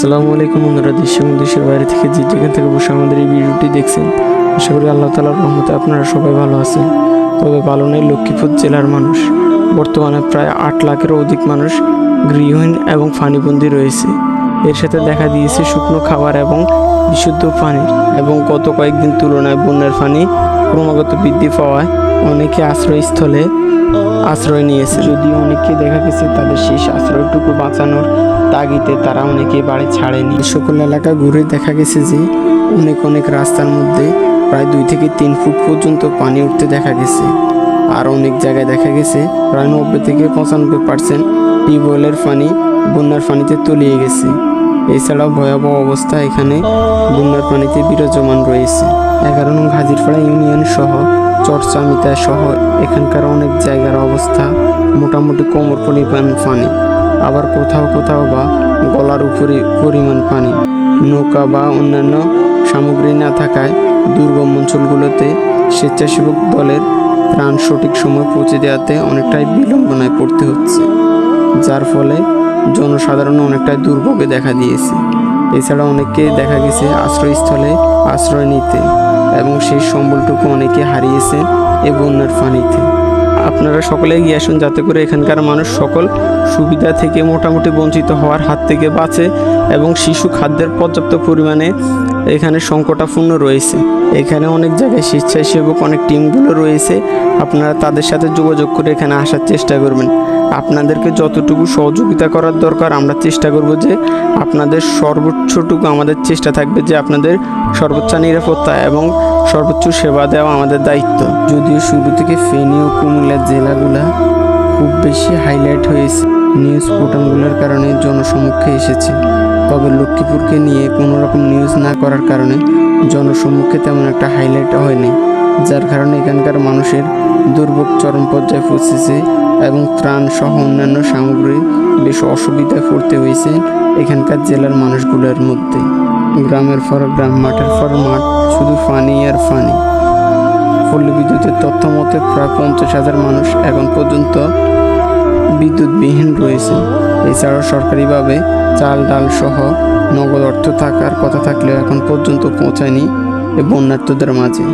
আসসালামু আলাইকুম বন্ধুরা, দেশ এবং দেশের বাইরে থেকে যে যেখান থেকে বসে আমাদের এই ভিডিওটি দেখছেন, আশা করি আল্লাহ তালার রহমতে আপনারা সবাই ভালো আছেন। তবে ভালো নেই লক্ষ্মীপুর জেলার মানুষ। বর্তমানে প্রায় আট লাখেরও অধিক মানুষ গৃহহীন এবং পানিবন্দী রয়েছে। এর সাথে দেখা দিয়েছে শুকনো খাবার এবং বিশুদ্ধ পানি এবং গত কয়েকদিন তুলনায় বন্যার পানি ক্রমাগত বৃদ্ধি পাওয়ায় অনেকে আশ্রয়স্থলে আশ্রয় নিয়েছে। যদিও অনেককে দেখা গেছে তাদের শেষ আশ্রয়টুকু বাঁচানোর তাগিতে তারা অনেকে বাড়ি ছাড়েনি। সকল এলাকা ঘুরে দেখা গেছে যে অনেক অনেক রাস্তার মধ্যে প্রায় দুই থেকে তিন ফুট পর্যন্ত পানি উঠতে দেখা গেছে। আর অনেক জায়গায় দেখা গেছে প্রায় নব্বই থেকে পঁচানব্বই পার্সেন্ট টিউবওয়েলের পানি বন্যার পানিতে তলিয়ে গেছে। এছাড়াও ভয়াবহ অবস্থা এখানে বন্যার পানিতে বিরাজমান রয়েছে। এগারো নং হাজিরপাড়া ইউনিয়ন সহ চরচামিতা সহ এখানকার অনেক জায়গার অবস্থা মোটামুটি কোমর পরিমাণ পানি আবার কোথাও কোথাও বা গলার উপরে পরিমাণ পানি। নৌকা বা অন্যান্য সামগ্রী না থাকায় দুর্গম অঞ্চলগুলোতে স্বেচ্ছাসেবক দলের ত্রাণ সঠিক সময় পৌঁছে দেওয়াতে অনেকটাই বিলম্বনায় পড়তে হচ্ছে, যার ফলে জনসাধারণ অনেকটাই দুর্ভোগে দেখা দিয়েছে। এছাড়া অনেককে দেখা গেছে আশ্রয়স্থলে আশ্রয় নিতে এবং সেই সম্বলটুকু অনেকে হারিয়েছে এই বন্যার পানিতে। আপনারা সকলে এগিয়ে আসুন যাতে করে এখানকার মানুষ সকল সুবিধা থেকে মোটামুটি বঞ্চিত হওয়ার হাত থেকে বাঁচে এবং শিশু খাদ্যের পর্যাপ্ত পরিমাণে এখানে সংকটাপূর্ণ রয়েছে। এখানে অনেক জায়গায় স্বেচ্ছাসেবক, অনেক টিমগুলো রয়েছে। আপনারা তাদের সাথে যোগাযোগ করে এখানে আসার চেষ্টা করবেন। আপনাদেরকে যতটুকু সহযোগিতা করার দরকার, আমরা চেষ্টা করব যে আপনাদের সর্বোচ্চটুকু আমাদের চেষ্টা থাকবে যে আপনাদের সর্বোচ্চ নিরাপত্তা এবং সর্বোচ্চ সেবা দেওয়া আমাদের দায়িত্ব। যদিও শুরু থেকে ফেনী ও কুমিল্লা জেলাগুলা খুব বেশি হাইলাইট হয়েছে নিউজ পোর্টালগুলোর কারণে জনসমক্ষে এসেছে। তবে লক্ষ্মীপুরকে নিয়ে কোনো রকম নিউজ না করার কারণে জনসমক্ষে তেমন একটা হাইলাইট হয়নি, যার কারণে এখানকার মানুষের দুর্ভোগ চরম পর্যায়ে পৌঁছেছে এবং ত্রাণ সহ অন্যান্য সামগ্রী বেশ অসুবিধায় পড়তে হয়েছে এখানকার জেলার মানুষগুলোর মধ্যে। গ্রামের পর গ্রাম মাঠের পর মাঠ শুধু ফানি আর ফানি পল্লী বিদ্যুতের তথ্য মতে প্রায় পঞ্চাশ হাজার মানুষ এখন পর্যন্ত বিদ্যুৎবিহীন রয়েছে। এছাড়াও সরকারিভাবে চাল, ডাল সহ নগদ অর্থ থাকার কথা থাকলেও এখন পর্যন্ত পৌঁছায়নি বন্যার্থদের মাঝে।